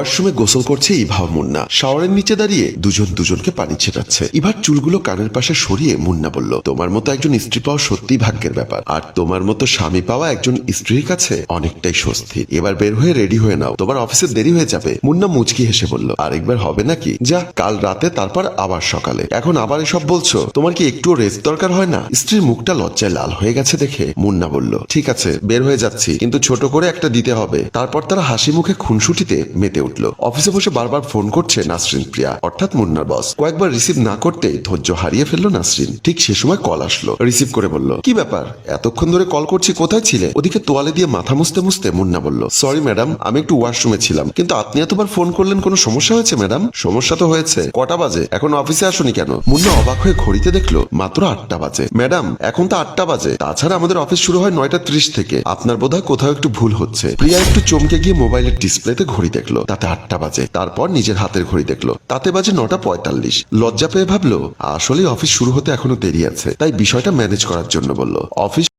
ওয়াশরুমে গোসল করছে ইভা মুন্না। শাওয়ারের নিচে দাঁড়িয়ে দুজন দুজনকে পানি ছেটাচ্ছে। ইভার চুলগুলো কানের পাশে সরিয়ে মুন্না বলল, তোমার মতো একজন স্ত্রী পাওয়া সত্যি ভাগ্যের ব্যাপার। আর তোমার মতো স্বামী পাওয়া একজন স্ত্রীর কাছে অনেকটাই স্বস্তি এবার বের হয়ে রেডি হয়ে নাও। তোমার অফিসে দেরি হয়ে যাবে। মুন্না মুচকি হেসে বলল, আরেকবার হবে নাকি? যা, কাল রাতে, তারপর আবার সকালে। এখন আবার এসব বলছো? তোমার কি একটুও রেস্ট দরকার হয় না? স্ত্রীর মুখটা লজ্জায় লাল হয়ে গেছে দেখে মুন্না বলল, ঠিক আছে, বের হয়ে যাচ্ছি, কিন্তু ছোট করে একটা দিতে হবে। তারপর তারা হাসি মুখে খুনসুটিতে মেতে উঠল। অফিসে বসে বারবার ফোন করছে নাসরিন প্রিয়া। অর্থাৎ মুন্নার বস। কয়েকবার রিসিভ না করতে ধৈর্য হারিয়ে ফেলল নাসরিন। ঠিক সে সময় কল আসলো। রিসিভ করে বলল, কি ব্যাপার? এতক্ষণ ধরে কল করছি, কোথায় ছিলে? ওদিকে তোয়ালে দিয়ে মাথা মুছতে মুছতে মুন্না বলল, সরি ম্যাডাম, আমি একটু ওয়াশরুমে ছিলাম। কিন্তু আপনি এতবার ফোন করলেন, কোনো সমস্যা হয়েছে ম্যাডাম? সমস্যা তো হয়েছে। কটা বাজে? এখন অফিসে আসুনি কেন? মুন্না অবাক হয়ে ঘড়িতে দেখল, মাত্র আটটা বাজে। ম্যাডাম, এখন তো আটটা বাজে। তাছাড়া আমাদের অফিস শুরু হয় নয়টা ত্রিশ থেকে। আপনার বোধহয় কোথাও একটু ভুল হচ্ছে। প্রিয়া একটু চমকে গিয়ে মোবাইলের ডিসপ্লেতে ঘড়ি দেখল। তাতে আটটা বাজে। তারপর নিজের হাতের ঘড়ি দেখল। তাতে বাজে নটা পঁয়তাল্লিশ। লজ্জা পেয়ে ভাবলো আসলে অফিস শুরু হতে এখনও দেরি আছে। তাই বিষয়টা ম্যানেজ করার জন্য বলল। অফিস